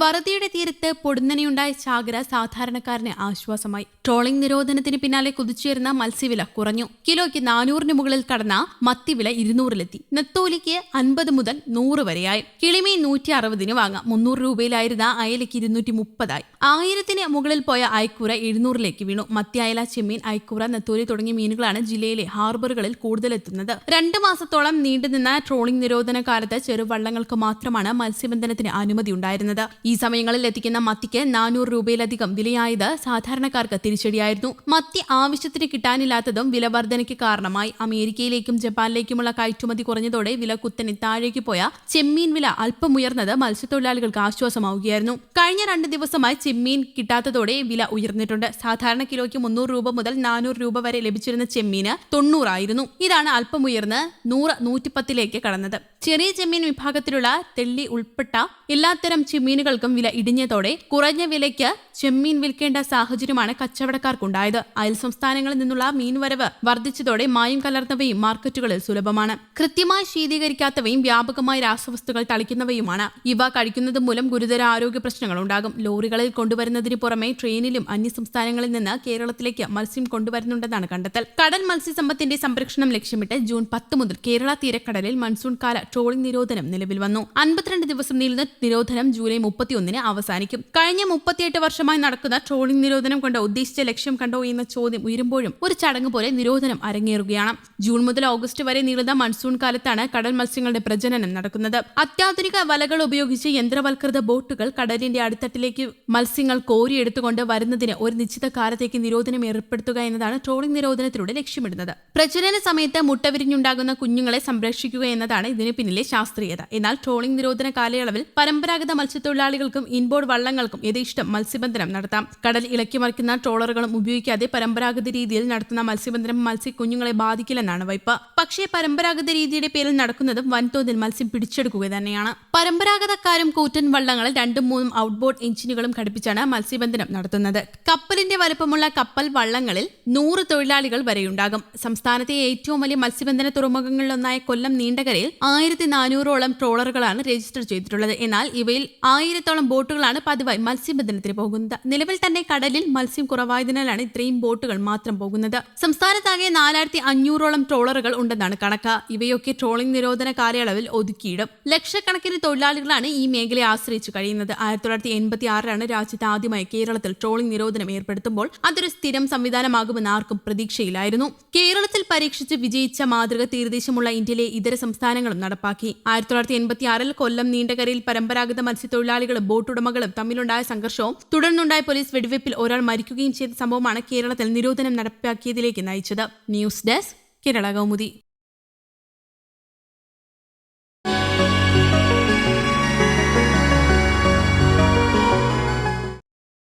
വറുതിയുടെ തീരത്ത് പൊടുന്നനെയുണ്ടായ ചാകര സാധാരണക്കാരന് ആശ്വാസമായി. ട്രോളിംഗ് നിരോധനത്തിന് പിന്നാലെ കുതിച്ചുയരുന്ന മത്സ്യവില കുറഞ്ഞു. കിലോയ്ക്ക് നാനൂറിന് മുകളിൽ കടന്ന മത്തിവില ഇരുന്നൂറിലെത്തി. നെത്തോലിക്ക് അൻപത് മുതൽ നൂറ് വരെയായി. കിളിമീൻ നൂറ്റി അറുപതിന് വാങ്ങാം. മുന്നൂറ് രൂപയിലായിരുന്ന അയലയ്ക്ക് ഇരുന്നൂറ്റി മുപ്പതായി ആയിരത്തിന് മുകളിൽ പോയ അയക്കൂറ എഴുന്നൂറിലേക്ക് വീണു. മത്തി അയല ചെമ്മീൻ അയക്കൂറ നെത്തോലി തുടങ്ങിയ മീനുകളാണ് ജില്ലയിലെ ഹാർബറുകളിൽ കൂടുതലെത്തുന്നത്. രണ്ട് മാസത്തോളം നീണ്ടുനിന്ന ട്രോളിംഗ് നിരോധന കാലത്ത് ചെറുവള്ളങ്ങൾക്ക് മാത്രമാണ് മത്സ്യബന്ധനത്തിന് അനുമതി ഉണ്ടായിരുന്നത്. ഈ സമയങ്ങളിൽ എത്തിക്കുന്ന മത്തിക്ക് നാനൂറ് രൂപയിലധികം വിലയായത് സാധാരണക്കാർക്ക് തിരിച്ചടിയായിരുന്നു. മത്തി ആവശ്യത്തിന് കിട്ടാനില്ലാത്തതും വില വർധനയ്ക്ക് കാരണമായി. അമേരിക്കയിലേക്കും ജപ്പാനിലേക്കുമുള്ള കയറ്റുമതി കുറഞ്ഞതോടെ വില കുത്തനെ താഴേക്ക് പോയ ചെമ്മീൻ വില അല്പം ഉയർന്നത് മത്സ്യത്തൊഴിലാളികൾക്ക് ആശ്വാസമാവുകയായിരുന്നു. കഴിഞ്ഞ രണ്ട് ദിവസമായി ചെമ്മീൻ കിട്ടാത്തതോടെ വില ഉയർന്നിട്ടുണ്ട്. സാധാരണ കിലോയ്ക്ക് മുന്നൂറ് രൂപ മുതൽ നാനൂറ് രൂപ വരെ ലഭിച്ചിരുന്ന ചെമ്മീന് തൊണ്ണൂറായിരുന്നു. ഇതാണ് അല്പം ഉയർന്ന് നൂറ് നൂറ്റിപ്പത്തിലേക്ക് കടന്നത്. ചെറിയ ചെമ്മീൻ വിഭാഗത്തിലുള്ള തെള്ളി ഉൾപ്പെട്ട എല്ലാത്തരം ചെമ്മീനുകൾക്കും വില ഇടിഞ്ഞതോടെ കുറഞ്ഞ വിലയ്ക്ക് ചെമ്മീൻ വിൽക്കേണ്ട സാഹചര്യമാണ് കച്ചവടക്കാർക്കുണ്ടായത്. അയൽ സംസ്ഥാനങ്ങളിൽ നിന്നുള്ള മീൻവരവ് വർദ്ധിച്ചതോടെ മായും കലർന്നവയും മാർക്കറ്റുകളിൽ സുലഭമാണ്. കൃത്യമായി ശീതീകരിക്കാത്തവയും വ്യാപകമായി രാസവസ്തുക്കൾ തളിക്കുന്നവയുമാണ്. ഇവ കഴിക്കുന്നത് മൂലം ഗുരുതര ആരോഗ്യ പ്രശ്നങ്ങൾ ഉണ്ടാകും. ലോറികളിൽ കൊണ്ടുവരുന്നതിന് പുറമെ ട്രെയിനിലും അന്യ സംസ്ഥാനങ്ങളിൽ നിന്ന് കേരളത്തിലേക്ക് മത്സ്യം കൊണ്ടുവരുന്നുണ്ടെന്നാണ് കണ്ടെത്തൽ. കടൽ മത്സ്യസമ്പത്തിന്റെ സംരക്ഷണം ലക്ഷ്യമിട്ട് ജൂൺ പത്ത് മുതൽ കേരള തീരക്കടലിൽ മൺസൂൺ കാല ട്രോളിംഗ് നിരോധനം നിലവിൽ വന്നു. അൻപത്തിരണ്ട് ദിവസം നീളുന്ന നിരോധനം ജൂലൈ മുപ്പത്തിയൊന്നിന് അവസാനിക്കും. കഴിഞ്ഞ മുപ്പത്തിയെട്ട് വർഷമായി നടക്കുന്ന ട്രോളിംഗ് നിരോധനം കൊണ്ട് ഉദ്ദേശിച്ച ലക്ഷ്യം കണ്ടോ എന്ന ചോദ്യം ഉയരുമ്പോഴും ഒരു ചടങ്ങ് പോലെ നിരോധനം അരങ്ങേറുകയാണ്. ജൂൺ മുതൽ ഓഗസ്റ്റ് വരെ നീളുന്ന മൺസൂൺ കാലത്താണ് കടൽ മത്സ്യങ്ങളുടെ പ്രജനനം നടക്കുന്നത്. അത്യാധുനിക വലകൾ ഉപയോഗിച്ച് യന്ത്രവൽകൃത ബോട്ടുകൾ കടലിന്റെ അടിത്തട്ടിലേക്ക് മത്സ്യങ്ങൾ കോരിയെടുത്തുകൊണ്ട് വരുന്നതിന് ഒരു നിശ്ചിത കാലത്തേക്ക് നിരോധനം ഏർപ്പെടുത്തുക എന്നതാണ് ട്രോളിംഗ് നിരോധനത്തിലൂടെ ലക്ഷ്യമിടുന്നത്. പ്രജനന സമയത്ത് മുട്ട വിരിഞ്ഞുണ്ടാകുന്ന കുഞ്ഞുങ്ങളെ സംരക്ഷിക്കുക എന്നതാണ് ഇതിന് പിന്നിലെ ശാസ്ത്രീയത. എന്നാൽ ട്രോളിംഗ് നിരോധന കാലയളവിൽ പരമ്പരാഗത മത്സ്യത്തൊഴിലാളികൾക്കും ഇൻബോർഡ് വള്ളങ്ങൾക്കും യഥേഷ്ടം മത്സ്യബന്ധനം നടത്താം. കടൽ ഇളക്കി മറിക്കുന്ന ട്രോളറുകളും ഉപയോഗിക്കാതെ പരമ്പരാഗത രീതിയിൽ നടത്തുന്ന മത്സ്യബന്ധനം മത്സ്യക്കുഞ്ഞുങ്ങളെ ബാധിക്കില്ലെന്നാണ് വൈപ്പ്. പക്ഷേ പരമ്പരാഗത രീതിയുടെ പേരിൽ നടക്കുന്നതും വൻതോതിൽ മത്സ്യം പിടിച്ചെടുക്കുക തന്നെയാണ്. പരമ്പരാഗതക്കാരും കൂറ്റൻ വള്ളങ്ങളിൽ രണ്ടും മൂന്നും ഔട്ട്ബോർഡ് എഞ്ചിനുകളും ഘടിപ്പിച്ചാണ് മത്സ്യബന്ധനം നടത്തുന്നത്. കപ്പലിന്റെ വലുപ്പമുള്ള കപ്പൽ വള്ളങ്ങളിൽ നൂറ് തൊഴിലാളികൾ വരെയുണ്ടാകും. സംസ്ഥാനത്തെ ഏറ്റവും വലിയ മത്സ്യബന്ധന തുറമുഖങ്ങളിലൊന്നായ കൊല്ലം നീണ്ടകരയിൽ ആയിരത്തി നാനൂറോളം ട്രോളറുകളാണ് രജിസ്റ്റർ ചെയ്തിട്ടുള്ളത്. എന്നാൽ ഇവയിൽ ആയിരത്തോളം ബോട്ടുകളാണ് പതിവായി മത്സ്യബന്ധനത്തിന് പോകുന്നത്? നിലവിൽ തന്നെ കടലിൽ മത്സ്യം കുറവായതിനാലാണ് ഇത്രയും ബോട്ടുകൾ മാത്രം പോകുന്നത്. സംസ്ഥാനത്താകെ നാലായിരത്തി അഞ്ഞൂറോളം ട്രോളറുകൾ ഉണ്ടെന്നാണ് കണക്ക്. ഇവയൊക്കെ ട്രോളിംഗ് നിരോധന കാലയളവിൽ ഒതുക്കിയിടും. ലക്ഷക്കണക്കിന് തൊഴിലാളികളാണ് ഈ മേഖലയെ ആശ്രയിച്ചു കഴിയുന്നത്. ആയിരത്തി തൊള്ളായിരത്തി എൺപത്തി ആറിലാണ് രാജ്യത്ത് ആദ്യമായി കേരളത്തിൽ ട്രോളിംഗ് നിരോധനം ഏർപ്പെടുത്തുമ്പോൾ അതൊരു സ്ഥിരം സംവിധാനമാകുമെന്ന് ആർക്കും പ്രതീക്ഷയിലായിരുന്നു കേരളത്തിൽ പരീക്ഷിച്ച് വിജയിച്ച മാതൃക തീരദേശമുള്ള ഇന്ത്യയിലെ ഇതര സംസ്ഥാനങ്ങളും നടപ്പാക്കി. ആയിരത്തി തൊള്ളായിരത്തി എൺപത്തി ആറിൽ കൊല്ലം നീണ്ടകരയിൽ പരമ്പരാഗത മത്സ്യത്തൊഴിലാളികളും ബോട്ടുടമകളും തമ്മിലുണ്ടായ സംഘർഷവും തുടർന്നുണ്ടായ പോലീസ് വെടിവെപ്പിൽ ഒരാൾ മരിക്കുകയും ചെയ്ത സംഭവമാണ് കേരളത്തിൽ നിരോധനം നടപ്പാക്കിയതിലേക്ക് നയിച്ചത്. News desk Kerala Kaumudi.